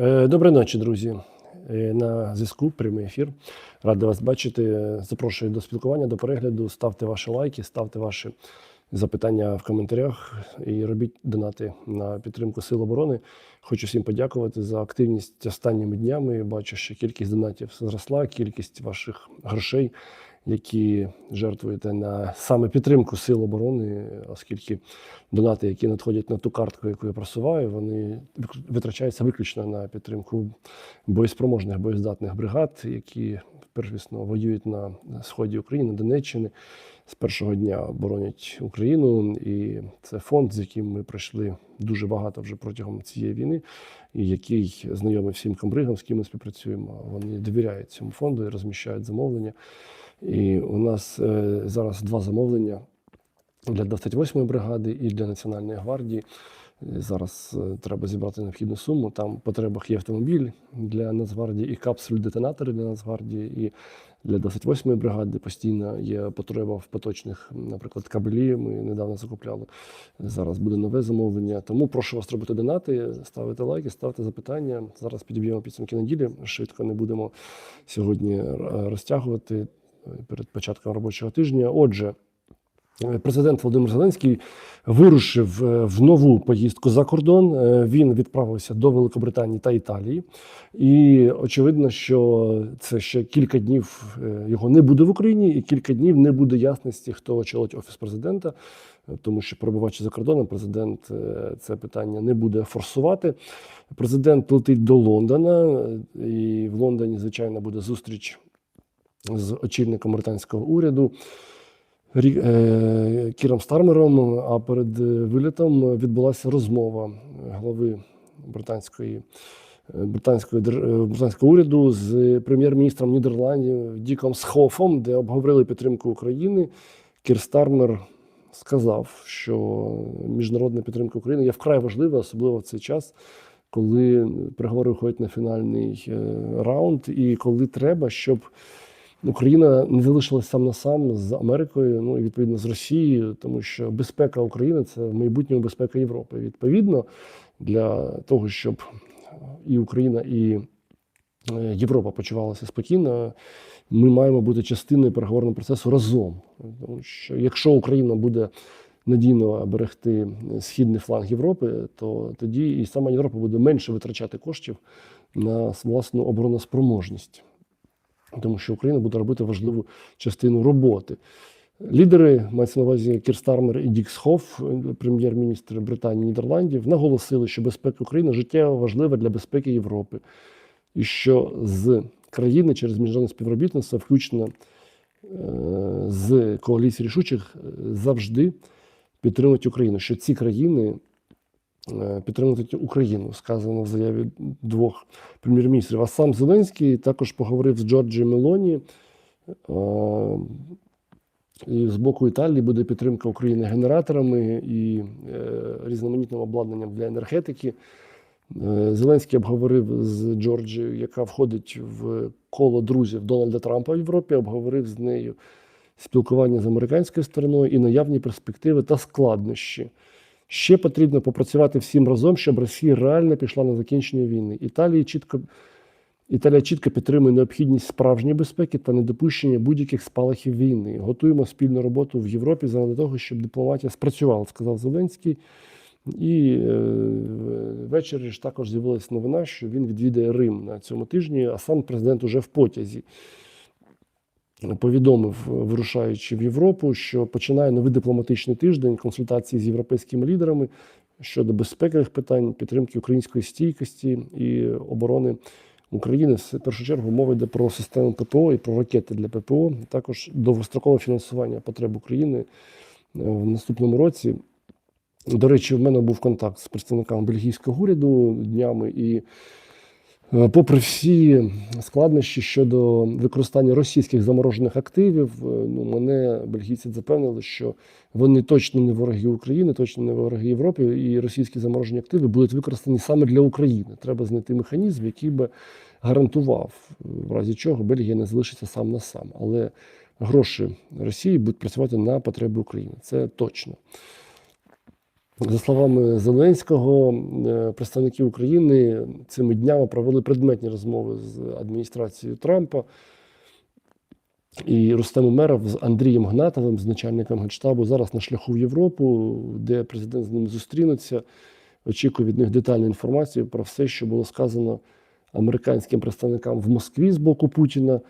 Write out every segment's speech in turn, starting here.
Е, Доброї ночі, друзі. Е, На зв'язку прямий ефір. Радий вас бачити. Запрошую до спілкування, до перегляду. Ставте ваші лайки, ставте ваші запитання в коментарях і робіть донати на підтримку Сил оборони. Хочу всім подякувати за активність останніми днями. Бачу, що кількість донатів зросла, кількість ваших грошей, які жертвуєте на саме підтримку Сил оборони, оскільки донати, які надходять на ту картку, яку я просуваю, вони витрачаються виключно на підтримку боєспроможних боєздатних бригад, які первісно воюють на сході України, Донеччини. З першого дня боронять Україну, і це фонд, з яким ми пройшли дуже багато вже протягом цієї війни, і який знайомий всім комбригам, з ким ми співпрацюємо. Вони довіряють цьому фонду і розміщають замовлення. І у нас е, зараз два замовлення для 28-ї бригади і для Національної гвардії. Е, Зараз е, треба зібрати необхідну суму. Там в потребах є автомобіль для Нацгвардії і капсуль-детонатори для Нацгвардії. І для 28-ї бригади постійно є потреба в поточних, наприклад, кабелі. Ми недавно закупляли. Зараз буде нове замовлення. Тому прошу вас робити донати, ставити лайки, ставити запитання. Зараз підіб'ємо підсумки неділі. Швидко не будемо сьогодні розтягувати перед початком робочого тижня. Отже. Президент Володимир Зеленський вирушив е, в нову поїздку за кордон. Е, Він відправився до Великобританії та Італії, і очевидно, що це ще кілька днів е, його не буде в Україні, і кілька днів не буде ясності, хто очолить офіс президента. Тому що перебуваючи за кордоном, президент це питання не буде форсувати. Президент летить до Лондона, і в Лондоні, звичайно, буде зустріч з очільником британського уряду. Е, Кіром Стармером, а перед е, вилітом відбулася розмова глави британської, е, британської, британського уряду з прем'єр-міністром Нідерландів Діком Схофом, де обговорили підтримку України. Кір Стармер сказав, що міжнародна підтримка України є вкрай важлива, особливо в цей час, коли переговори виходять на фінальний раунд, і коли треба, щоб Україна не залишилась сам на сам з Америкою, ну і відповідно з Росією, тому що безпека України це в майбутньому безпека Європи. Відповідно, для того, щоб і Україна, і е, Європа почувалася спокійно, ми маємо бути частиною переговорного процесу разом. Тому що якщо Україна буде надійно берегти східний фланг Європи, то тоді і сама Європа буде менше витрачати коштів на власну обороноспроможність тому що Україна буде робити важливу частину роботи. Лідери, мається на увазі Кір Стармер і Дік Схоф, прем'єр-міністр Британії і Нідерландів, наголосили, що безпека України життєво важлива для безпеки Європи, і що з країни через міжнародне співробітництво, включно е, з коаліції рішучих, е, завжди підтримують Україну. Що ці країни е, підтримують Україну, сказано в заяві двох прем'єр-міністрів. А сам Зеленський також поговорив з Джорджі Мелоні. Е, І з боку Італії буде підтримка України генераторами і е, різноманітним обладнанням для енергетики. Зеленський обговорив з Джорджією, яка входить в коло друзів Дональда Трампа в Європі, обговорив з нею спілкування з американською стороною і наявні перспективи та складнощі. Ще потрібно попрацювати всім разом, щоб Росія реально пішла на закінчення війни. Італії чітко, Італія чітко підтримує необхідність справжньої безпеки та недопущення будь-яких спалахів війни. Готуємо спільну роботу в Європі заради того, щоб дипломатія спрацювала, сказав Зеленський. І е, ввечері ж також з'явилася новина, що він відвідає Рим на цьому тижні, а сам президент уже в потязі повідомив, вирушаючи в Європу, що починає новий дипломатичний тиждень консультації з європейськими лідерами щодо безпекових питань, підтримки української стійкості і оборони України. В першу чергу мова йде про систему ППО і про ракети для ППО, також довгострокове фінансування потреб України е, в наступному році. До речі, в мене був контакт з представниками бельгійського уряду днями, і попри всі складнощі щодо використання російських заморожених активів, е, ну мене бельгійці запевнили, що вони точно не вороги України, точно не вороги Європи, і російські заморожені активи будуть використані саме для України. Треба знайти механізм, який би гарантував, в разі чого Бельгія не залишиться сам на сам. Але гроші Росії будуть працювати на потреби України. Це точно. За словами Зеленського, е, представники України цими днями провели предметні розмови з адміністрацією Трампа і Рустем Умеров з Андрієм Гнатовим, з начальником Генштабу, зараз на шляху в Європу, де президент з ними зустрінеться. Очікує від них детальну інформацію про все, що було сказано американським представникам в Москві з боку Путіна,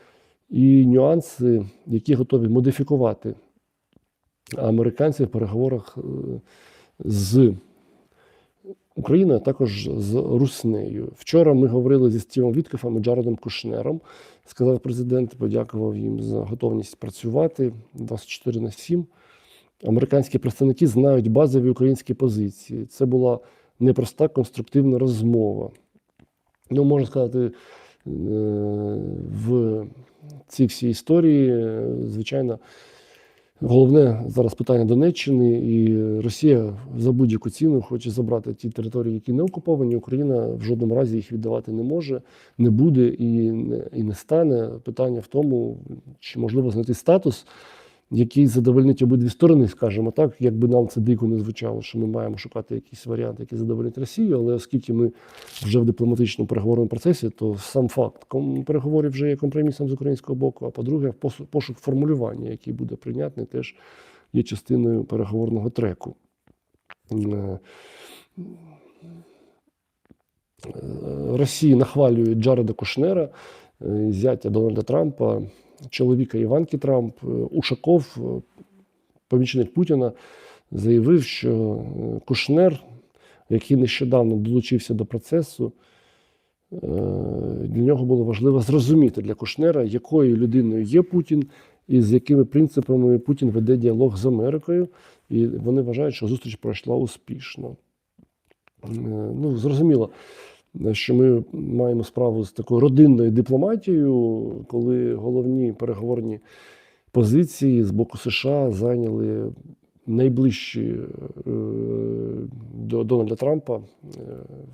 і нюанси, які готові модифікувати американці в переговорах е, з Україною, а також з Руснею. Вчора ми говорили зі Стівом Віткофом і Джаредом Кушнером. Сказав президент, подякував їм за готовність працювати 24 на 7. Американські представники знають базові українські позиції. Це була непроста конструктивна розмова. Ну, можна сказати, е, в цій всій історії, е, звичайно, головне зараз питання Донеччини, і Росія за будь-яку ціну хоче забрати ті території, які не окуповані. Україна в жодному разі їх віддавати не може, не буде і не, і не стане. Питання в тому, чи можливо знайти статус, який задовольнить обидві сторони, скажімо так, якби нам це дико не звучало, що ми маємо шукати якийсь варіант, який задовольнить Росію, але оскільки ми вже в дипломатичному переговорному процесі, то сам факт переговорів вже є компромісом з українського боку. А по-друге, пошук формулювання, який буде прийнятний, теж є частиною переговорного треку. Е, е, Росія нахвалює Джареда Кушнера, е, зятя Дональда Трампа, чоловіка Іванки Трамп. Е, Ушаков, е, помічник Путіна, заявив, що е, Кушнер, який нещодавно долучився до процесу, для нього було важливо зрозуміти для Кушнера, якою людиною є Путін і з якими принципами Путін веде діалог з Америкою. І вони вважають, що зустріч пройшла успішно. Ну, зрозуміло, що ми маємо справу з такою родинною дипломатією, коли головні переговорні позиції з боку США зайняли найближчі е, до Дональда Трампа е,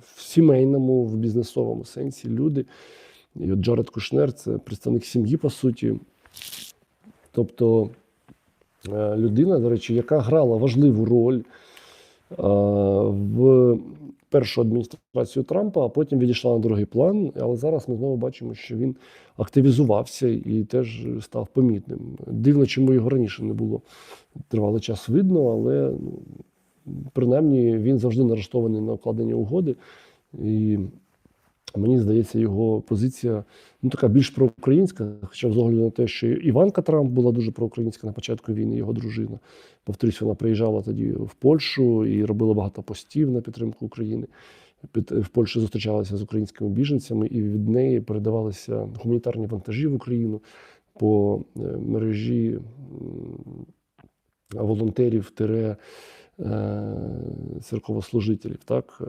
в сімейному, в бізнесовому сенсі люди. І от Джаред Кушнер це представник сім'ї, по суті. Тобто е, людина, до речі, яка грала важливу роль в першу адміністрацію Трампа, а потім відійшла на другий план. Але зараз ми знову бачимо, що він активізувався і теж став помітним. Дивно, чому його раніше не було тривалий час видно, але ну, принаймні він завжди нарештований на укладення угоди. І мені здається, його позиція ну, така більш проукраїнська, хоча з огляду на те, що Іванка Трамп була дуже проукраїнська на початку війни, його дружина. Повторюсь, вона приїжджала тоді в Польщу і робила багато постів на підтримку України. В Польщі зустрічалася з українськими біженцями, і від неї передавалися гуманітарні вантажі в Україну по е, мережі волонтерів тире е, церковослужителів, так, е,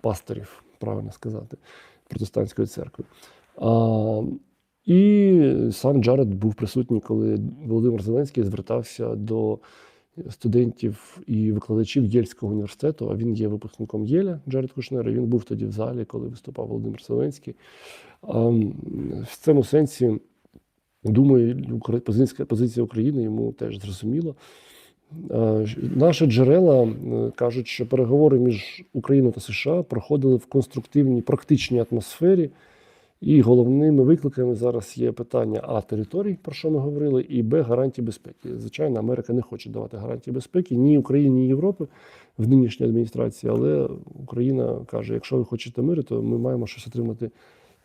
пасторів, правильно сказати, протестантської церкви. А, і сам Джаред був присутній, коли Володимир Зеленський звертався до студентів і викладачів Єльського університету. А він є випускником Єля, Джаред Кушнер. і Він був тоді в залі, коли виступав Володимир Зеленський. А, в цьому сенсі, думаю, позиція України йому теж зрозуміла. Е, Наші джерела е, кажуть, що переговори між Україною та США проходили в конструктивній, практичній атмосфері. І головними викликами зараз є питання А територій, про що ми говорили, і Б гарантій безпеки. Звичайно, Америка не хоче давати гарантії безпеки ні Україні, ні Європи в нинішній адміністрації, але Україна каже: якщо ви хочете миру, то ми маємо щось отримати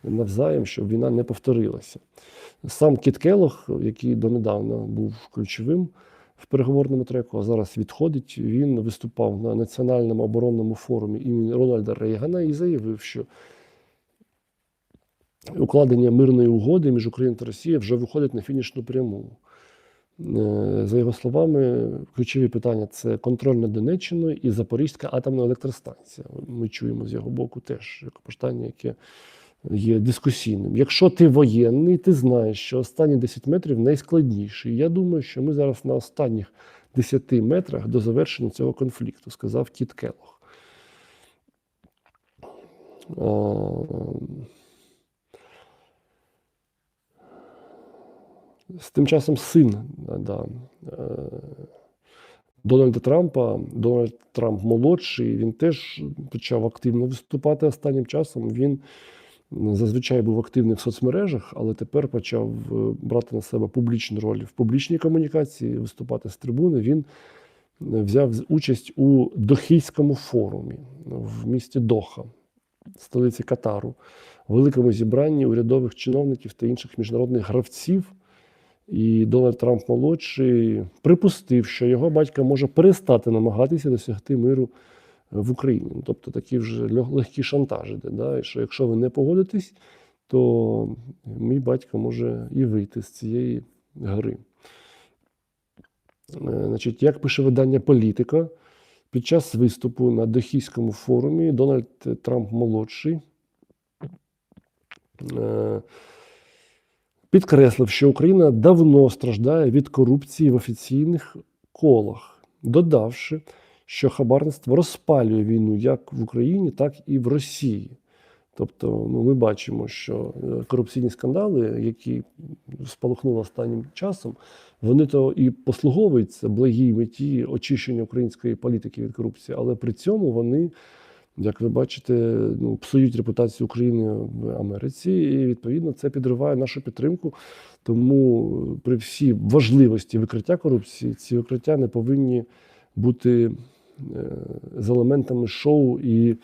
навзаєм, щоб війна не повторилася. Сам Кіт Келох, який донедавна був ключовим в переговорному треку, а зараз відходить. Він виступав на національному оборонному форумі імені Рональда Рейгана і заявив, що укладення мирної угоди між Україною та Росією вже виходить на фінішну пряму. Е, За його словами, ключові питання це контроль над Донеччиною і Запорізька атомна електростанція. Ми чуємо з його боку теж як питання, яке є дискусійним. Якщо ти воєнний, ти знаєш, що останні 10 метрів найскладніші. Я думаю, що ми зараз на останніх 10 метрах до завершення цього конфлікту, сказав Кіт Келох. З тим часом син да, е, Дональда Трампа, Дональд Трамп молодший, він теж почав активно виступати останнім часом. Він зазвичай був активний в соцмережах, але тепер почав е, брати на себе публічну роль в публічній комунікації, виступати з трибуни. Він е, взяв участь у Дохійському форумі в місті Доха, столиці Катару, великому зібранні урядових чиновників та інших міжнародних гравців. І Дональд Трамп молодший припустив, що його батько може перестати намагатися досягти миру в Україні. Ну, Тобто такі вже лег- легкі шантажі, де, да? і що якщо ви не погодитесь, то мій батько може і вийти з цієї гри. Е, Значить, як пише видання Політика, під час виступу на Дохійському форумі Дональд Трамп молодший е, підкреслив, що Україна давно страждає від корупції в офіційних колах, додавши, що хабарництво розпалює війну як в Україні, так і в Росії. Тобто, ну, ми бачимо, що е, корупційні скандали, які спалахнули останнім часом, вони то і послуговуються благій меті очищення української політики від корупції, але при цьому вони, як ви бачите, ну, псують репутацію України в Америці, і відповідно це підриває нашу підтримку. Тому е, при всій важливості викриття корупції ці викриття не повинні бути з елементами шоу і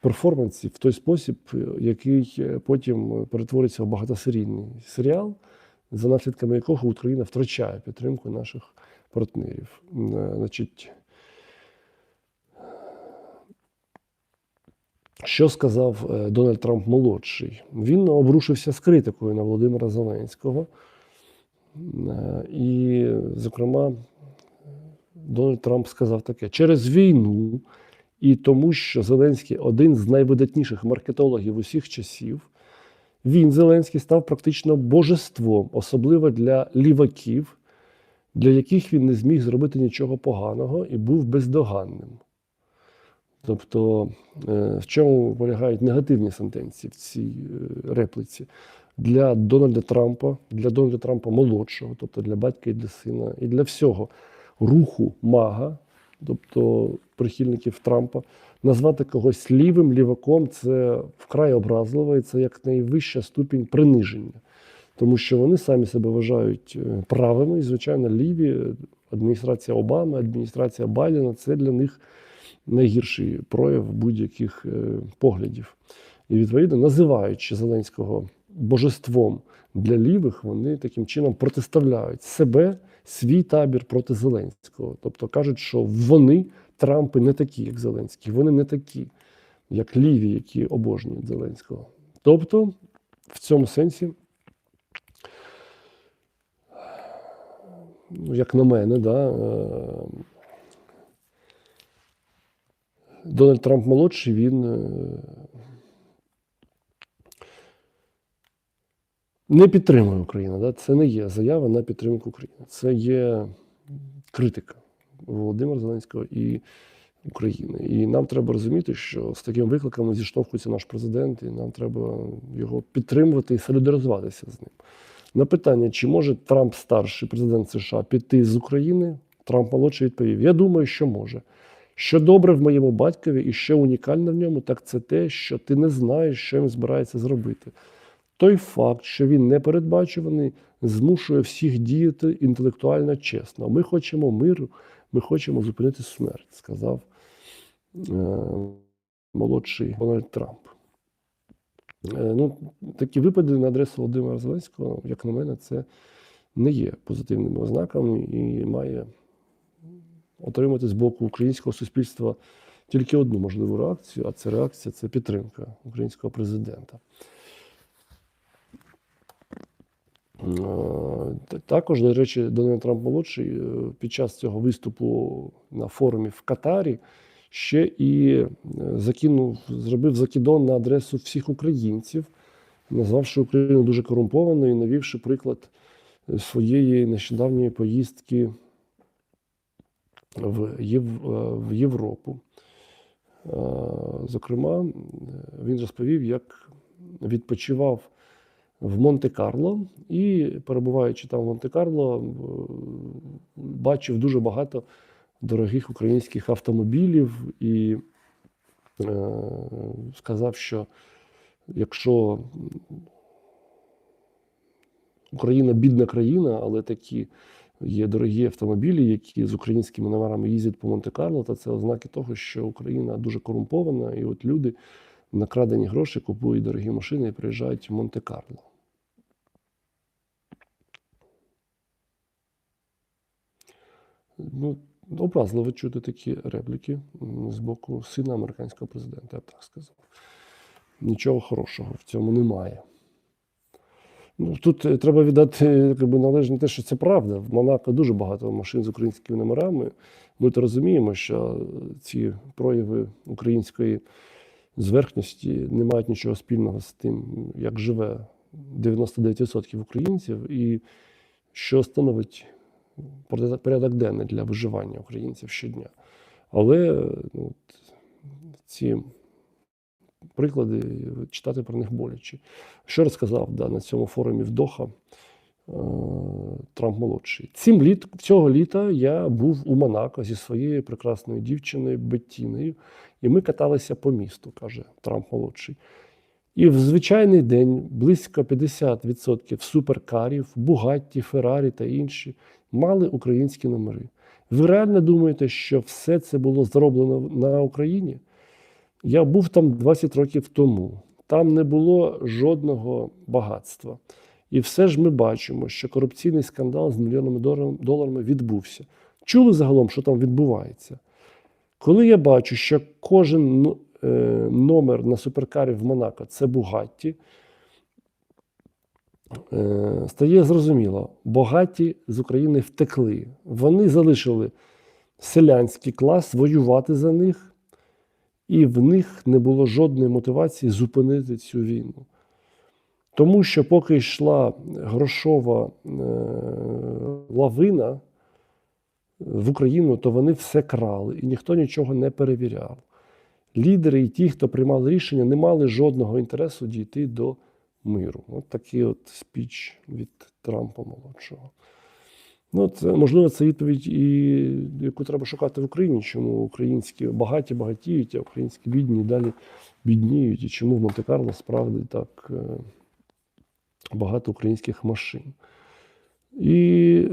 перформансів в той спосіб, е, який е, потім перетвориться в багатосерійний серіал, за наслідками якого Україна втрачає підтримку наших партнерів. Е, Значить, що сказав е, Дональд Трамп молодший? Він обрушився з критикою на Володимира Зеленського. Е, І, зокрема, Дональд Трамп сказав таке: через війну і тому, що Зеленський один з найвидатніших маркетологів усіх часів, він, Зеленський, став практично божеством, особливо для ліваків, для яких він не зміг зробити нічого поганого і був бездоганним. Тобто, е, в чому полягають негативні сентенції в цій е, репліці? Для Дональда Трампа, для Дональда Трампа молодшого, тобто для батька і для сина, і для всього руху мага, тобто прихильників Трампа, назвати когось лівим ліваком це вкрай образливо, і це як найвища ступінь приниження. Тому що вони самі себе вважають е, правими, і, звичайно, ліві адміністрація Обами, адміністрація Байдена це для них найгірший прояв будь-яких е, поглядів. І відповідно, називаючи Зеленського божеством для лівих, вони таким чином протиставляють себе, свій табір проти Зеленського. Тобто кажуть, що вони, Трампи, не такі, як Зеленський, вони не такі, як ліві, які обожнюють Зеленського. Тобто, в цьому сенсі, ну, як на мене, да, е, Дональд Трамп молодший, він не підтримує Україну. Да? Це не є заява на підтримку України. Це є критика Володимира Зеленського і України. І нам треба розуміти, що з такими викликами зіштовхується наш президент, і нам треба його підтримувати і солідаризуватися з ним. На питання, чи може Трамп старший президент США піти з України, Трамп молодший відповів: Я думаю, що може. Що добре в моєму батькові і що унікальне в ньому, так це те, що ти не знаєш, що він збирається зробити. Той факт, що він непередбачуваний, змушує всіх діяти інтелектуально чесно. Ми хочемо миру, ми хочемо зупинити смерть, сказав е, молодший Дональд Трамп. Е, ну, такі випади на адресу Володимира Зеленського, як на мене, це не є позитивними ознаками і має отримати з боку українського суспільства тільки одну можливу реакцію, а це реакція це підтримка українського президента. Е, та- Також, до речі, Дональд Трамп молодший е, під час цього виступу на форумі в Катарі ще і е, закинув, зробив закидон на адресу всіх українців, назвавши Україну дуже корумпованою і навівши приклад е, своєї нещодавньої поїздки в, Єв... е, в Європу. Е, Зокрема, е, він розповів, як відпочивав в Монте-Карло. І, перебуваючи там в Монте-Карло, е, бачив дуже багато дорогих українських автомобілів і е, сказав, що якщо Україна бідна країна, але такі є дорогі автомобілі, які з українськими номерами їздять по Монте-Карло, то це ознаки того, що Україна дуже корумпована, і от люди на крадені гроші купують дорогі машини і приїжджають в Монте-Карло. Ну, образливо чути такі репліки з боку сина американського президента, я б так сказав. Нічого хорошого в цьому немає. Ну, тут е, треба віддати якби, належне те, що це правда. В Монако дуже багато машин з українськими номерами. Ми то розуміємо, що ці прояви української зверхності не мають нічого спільного з тим, як живе 99% українців, і що становить порядок- денний для виживання українців щодня. Але ну, ці приклади читати про них боляче. Що розказав да, на цьому форумі в Доха е, Трамп молодший? Цим літ, цього літа я був у Монако зі своєю прекрасною дівчиною Беттіною, і ми каталися по місту, каже Трамп молодший. І в звичайний день близько 50% суперкарів, Бугатті, Феррарі та інші мали українські номери. Ви реально думаєте, що все це було зроблено на Україні? Я був там 20 років тому. Там не було жодного багатства. І все ж ми бачимо, що корупційний скандал з мільйонами доларами- відбувся. Чули загалом, що там відбувається? Коли я бачу, що кожен е, номер на суперкарі в Монако це Бугатті, е, стає зрозуміло, багаті з України втекли. Вони залишили селянський клас воювати за них, і в них не було жодної мотивації зупинити цю війну. Тому що поки йшла грошова е, лавина в Україну, то вони все крали, і ніхто нічого не перевіряв. Лідери і ті, хто приймали рішення, не мали жодного інтересу дійти до миру. От такий от спіч від Трампа молодшого. Ну, це, можливо, це відповідь, і, яку треба шукати в Україні, чому українські багаті багатіють, а українські бідні далі бідніють, і чому в Монте-Карло справді так е, багато українських машин. І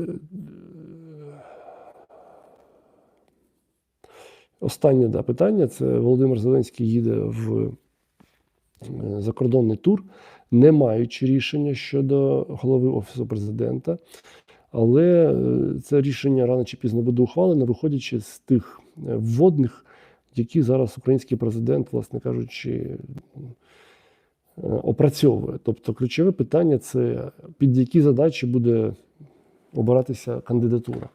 останнє да, питання: це Володимир Зеленський їде в е, закордонний тур, не маючи рішення щодо голови Офісу президента. Але е, це рішення рано чи пізно буде ухвалено, виходячи з тих е, вводних, які зараз український президент, власне кажучи, опрацьовує. Тобто, ключове питання це під які задачі буде обиратися кандидатура.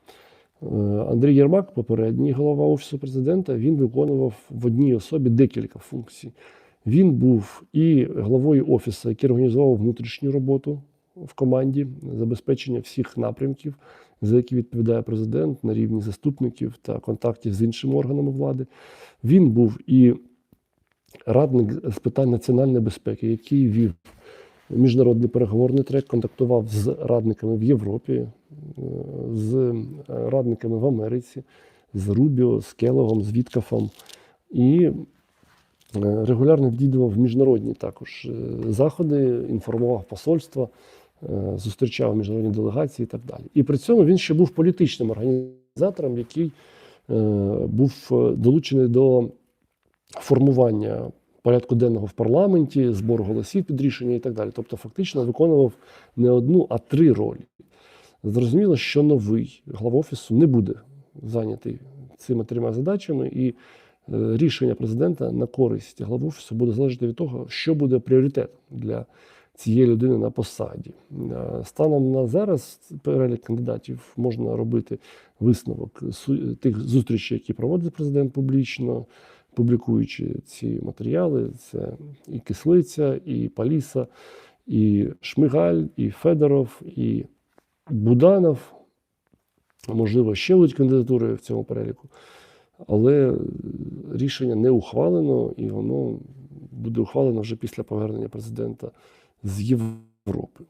Е, Андрій Єрмак, попередній голова Офісу президента, він виконував в одній особі декілька функцій. Він був і главою офісу, який організував внутрішню роботу в команді, забезпечення всіх напрямків, за які відповідає президент на рівні заступників та контактів з іншими органами влади. Він був і радник з питань національної безпеки, який вів міжнародний переговорний трек, контактував з радниками в Європі, е, з е, радниками в Америці, з Рубіо, з Келогом, з Віткафом. І е, регулярно відвідував міжнародні також заходи, інформував посольства, зустрічав міжнародні делегації і так далі. І при цьому він ще був політичним організатором, який був долучений до формування порядку денного в парламенті, збору голосів під рішення і так далі. Тобто, фактично виконував не одну, а три ролі. Зрозуміло, що новий глава офісу не буде зайнятий цими трьома задачами, і е, рішення президента на користь глави офісу буде залежати від того, що буде пріоритетом для цієї людини на посаді. Е, Станом на зараз перелік кандидатів можна робити висновок тих зустрічей, які проводить президент публічно, публікуючи ці матеріали. Це і Кислиця, і Паліса, і Шмигаль, і Федоров, і Буданов. Можливо, ще будуть кандидатури в цьому переліку. Але рішення не ухвалено, і воно буде ухвалено вже після повернення президента з Європи.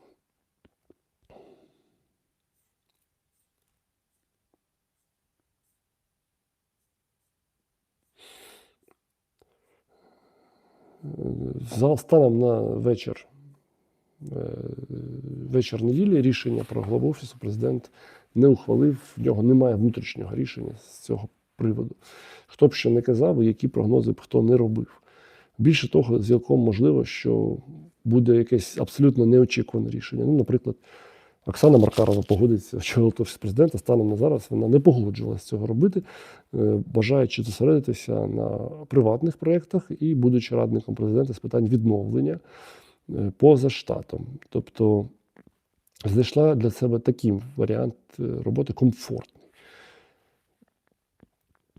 Станом на вечір, е, вечір неділі рішення про главу офісу президент не ухвалив. В нього немає внутрішнього рішення з цього приводу. Хто б що не казав, і які прогнози б хто не робив. Більше того, цілком можливо, що буде якесь абсолютно неочікуване рішення. Ну, наприклад, Оксана Маркарова погодиться очолити офіс президента. Станом на зараз вона не погоджувалася цього робити, е, бажаючи зосередитися на приватних проєктах і будучи радником президента з питань відновлення е, поза штатом. Тобто знайшла для себе такий варіант е, роботи комфортний.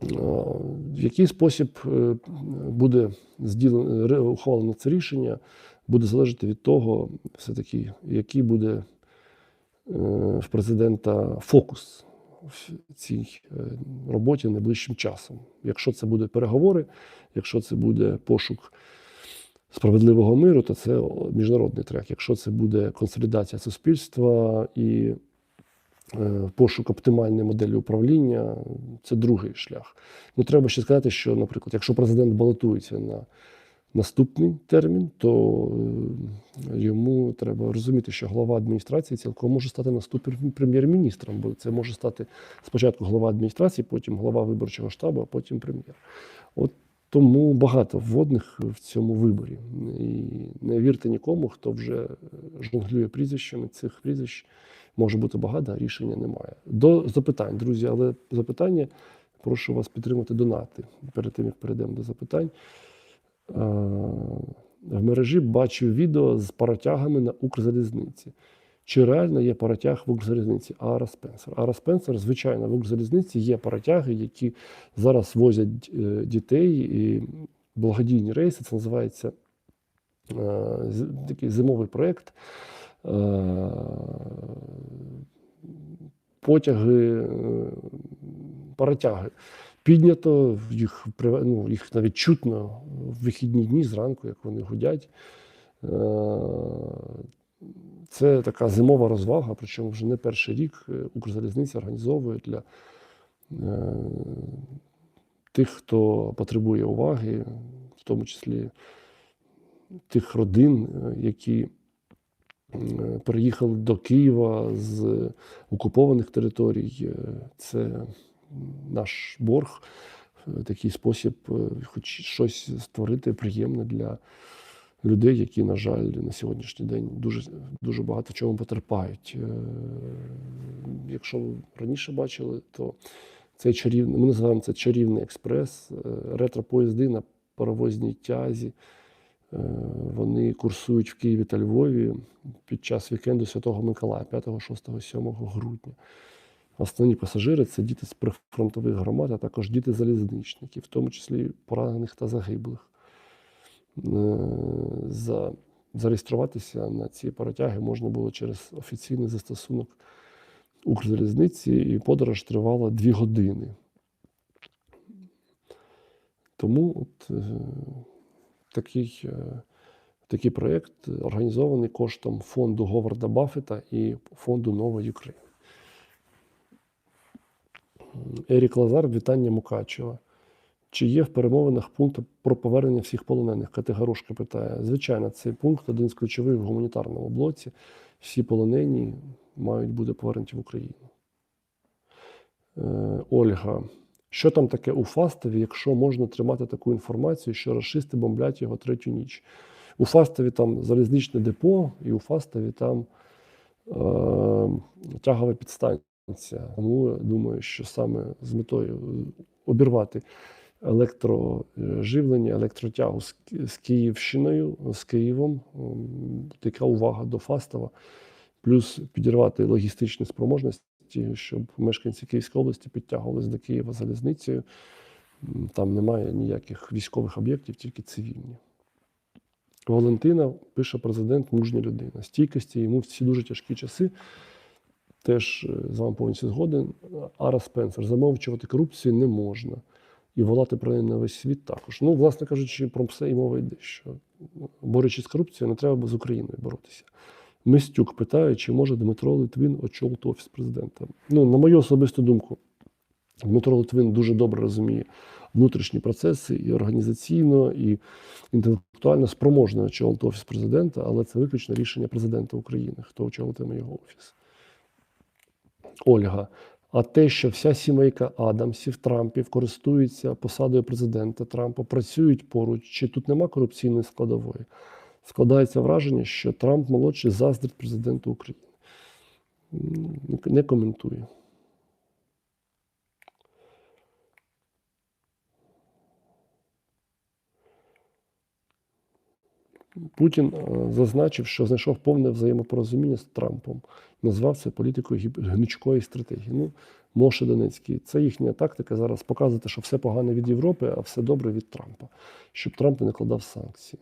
В який спосіб буде зділено, ухвалено це рішення, буде залежати від того, все-таки, який буде в президента фокус в цій е, роботі найближчим часом. Якщо це буде переговори, якщо це буде пошук справедливого миру, то це міжнародний трек. Якщо це буде консолідація суспільства і е, пошук оптимальної моделі управління, це другий шлях. Ну, треба ще сказати, що, наприклад, якщо президент балотується на наступний термін, то е, йому треба розуміти, що глава адміністрації цілком може стати наступним прем'єр-міністром, бо це може стати спочатку глава адміністрації, потім глава виборчого штабу, а потім прем'єр. От тому багато вводних в цьому виборі. І не вірте нікому, хто вже жонглює прізвищами цих прізвищ. Може бути багато, а рішення немає. До запитань, друзі, але запитання прошу вас підтримати донати перед тим, як перейдемо до запитань. Е, В мережі бачив відео з паротягами на Укрзалізниці. Чи реально є паротяг в Укрзалізниці? Ара Спенсер. Ара Спенсер, звичайно, в Укрзалізниці є паротяги, які зараз возять е, дітей і благодійні рейси. Це називається е, такий зимовий проєкт. Потяги, паротяги. Піднято, їх, ну, їх навіть чутно в вихідні дні зранку, як вони гудять. Е, Це така зимова розвага, причому вже не перший рік е, Укрзалізниця організовує для е, тих, хто потребує уваги, в тому числі тих родин, які переїхали до Києва з окупованих територій. Це наш борг, в такий спосіб, е, хоч щось створити приємне для людей, які, на жаль, на сьогоднішній день дуже, дуже багато в чому потерпають. Е, Якщо ви раніше бачили, то цей чарівний, ми називаємо це чарівний експрес, е, ретро-поїзди на паровозній тязі. Е, Вони курсують в Києві та Львові під час вікенду Святого Миколая 5, 6, 7 грудня. Основні пасажири це діти з прифронтових громад, а також діти залізничників, в тому числі поранених та загиблих. Е, За, зареєструватися на ці паротяги можна було через офіційний застосунок Укрзалізниці, і подорож тривала дві години. Тому от, е, такий, е, такий проєкт організований коштом фонду Говарда Баффета і фонду Нова Україна. Ерік Лазар, вітання Мукачева. Чи є в перемовинах пункт про повернення всіх полонених? Категорушка питає. Звичайно, цей пункт один з ключових в гуманітарному блоці. Всі полонені мають бути повернуті в Україну. Е, Ольга. Що там таке у Фастові, якщо можна тримати таку інформацію, що рашисти бомблять його третю ніч? У Фастові там залізничне депо, і у Фастові там е, тягова підстанція. Тому думаю, що саме з метою обірвати електроживлення, електротягу з, Київщиною, з Києвом. Така увага до Фастова, плюс підірвати логістичні спроможності, щоб мешканці Київської області підтягувалися до Києва залізницею. Там немає ніяких військових об'єктів, тільки цивільні. Валентина пише президент, мужня людина. Стійкості йому в ці дуже тяжкі часи. Теж е, з вами повністю згоден. Ара Спенсер, замовчувати корупцію не можна. І волати про неї на весь світ також. Ну, власне кажучи, про все і мова йде, що ну, борючись з корупцією, не треба з Україною боротися. Мистюк питає, чи може Дмитро Литвин очолити офіс президента. Ну, на мою особисту думку, Дмитро Литвин дуже добре розуміє внутрішні процеси і організаційно, і інтелектуально спроможний очолити офіс президента, але це виключно рішення президента України, хто очолитиме його офіс. Ольга. А те, що вся сімейка Адамсів, Трампів користується посадою президента Трампа, працюють поруч, чи тут нема корупційної складової? Складається враження, що Трамп молодший заздрить президенту України. Не- коментую. Путін е, зазначив, що знайшов повне взаємопорозуміння з Трампом. Назвав це політикою гнучкої стратегії. Ну, Моше Донецький. Це їхня тактика зараз показувати, що все погано від Європи, а все добре від Трампа, щоб Трамп не накладав санкції.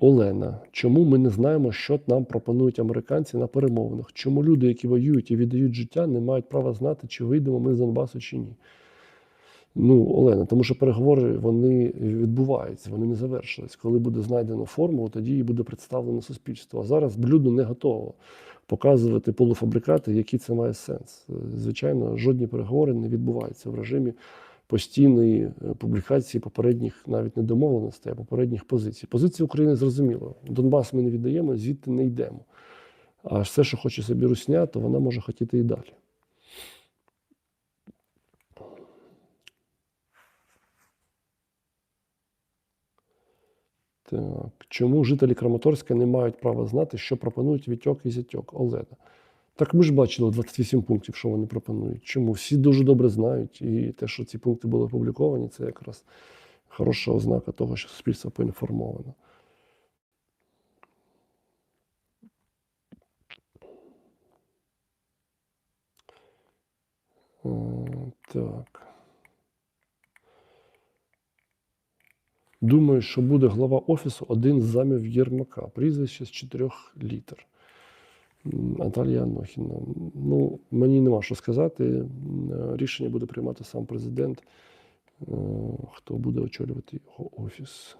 Олена, чому ми не знаємо, що нам пропонують американці на перемовинах? Чому люди, які воюють і віддають життя, не мають права знати, чи вийдемо ми з Донбасу чи ні? Ну, Олена, тому що переговори вони відбуваються, вони не завершились. Коли буде знайдено формулу, тоді її буде представлено суспільство. А зараз блюдо не готово показувати полуфабрикати, який це має сенс. Е, Звичайно, жодні переговори не відбуваються в режимі постійної е, публікації попередніх навіть не домовленостей, а попередніх позицій. Позиція України зрозуміла. Донбас ми не віддаємо, звідти не йдемо. А все, що хоче собі русня, то вона може хотіти і далі. Так. Чому жителі Краматорська не мають права знати, що пропонують Вітьок і Зятьок? Олена. Так ми ж бачили 28 пунктів, що вони пропонують. Чому? Всі дуже добре знають. І те, що ці пункти були опубліковані, це якраз хороша ознака того, що суспільство поінформовано. Е, Так. Думаю, що буде глава офісу один з замів Єрмака. Прізвище з чотирьох літер. Наталія Анохіна. Ну, мені нема що сказати. Рішення буде приймати сам президент, е, хто буде очолювати його офіс.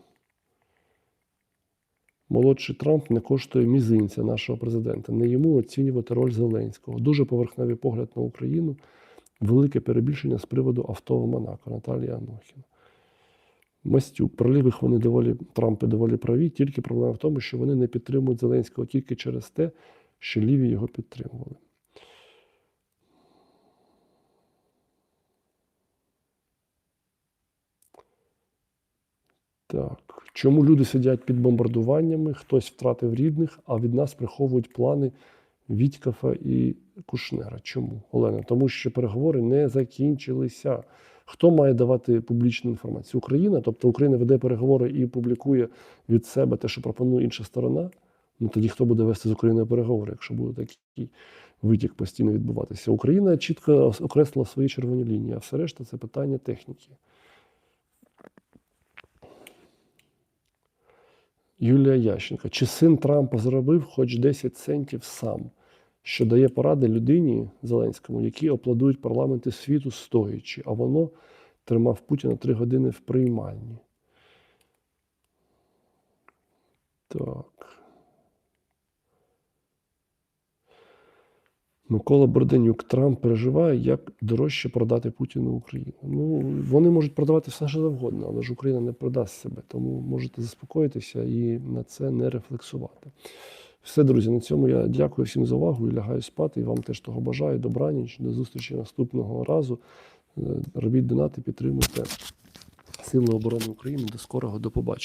Молодший Трамп не коштує мізинця нашого президента. Не йому оцінювати роль Зеленського. Дуже поверхневий погляд на Україну. Велике перебільшення з приводу авто в Монако. Наталія Анохіна. Мастюк. Про лівих вони доволі Трампи доволі праві. Тільки проблема в тому, що вони не підтримують Зеленського тільки через те, що ліві його підтримували. Так. Чому люди сидять під бомбардуваннями, хтось втратив рідних, а від нас приховують плани Вітькафа і Кушнера? Чому, Олена? Тому що переговори не закінчилися. Хто має давати публічну інформацію? Україна, тобто Україна веде переговори і публікує від себе те, що пропонує інша сторона. Ну тоді хто буде вести з Україною переговори, якщо буде такий витік постійно відбуватися? Україна чітко окреслила свої червоні лінії, а все решта це питання техніки. Юлія Ященко. Чи син Трампа заробив хоч 10 центів сам, що дає поради людині Зеленському, які обладують парламенти світу стоячи, а воно тримав Путіна три години в приймальні? Так. Микола Борденюк, Трамп переживає, як дорожче продати Путіну Україну. Ну, вони можуть продавати все що завгодно, але ж Україна не продасть себе. Тому можете заспокоїтися і на це не рефлексувати. Все, друзі, на цьому я дякую всім за увагу і лягаю спати. І вам теж того бажаю. Добраніч, до зустрічі наступного разу. Е, Робіть донати, підтримуйте Сили оборони України. До скорого, до побачення.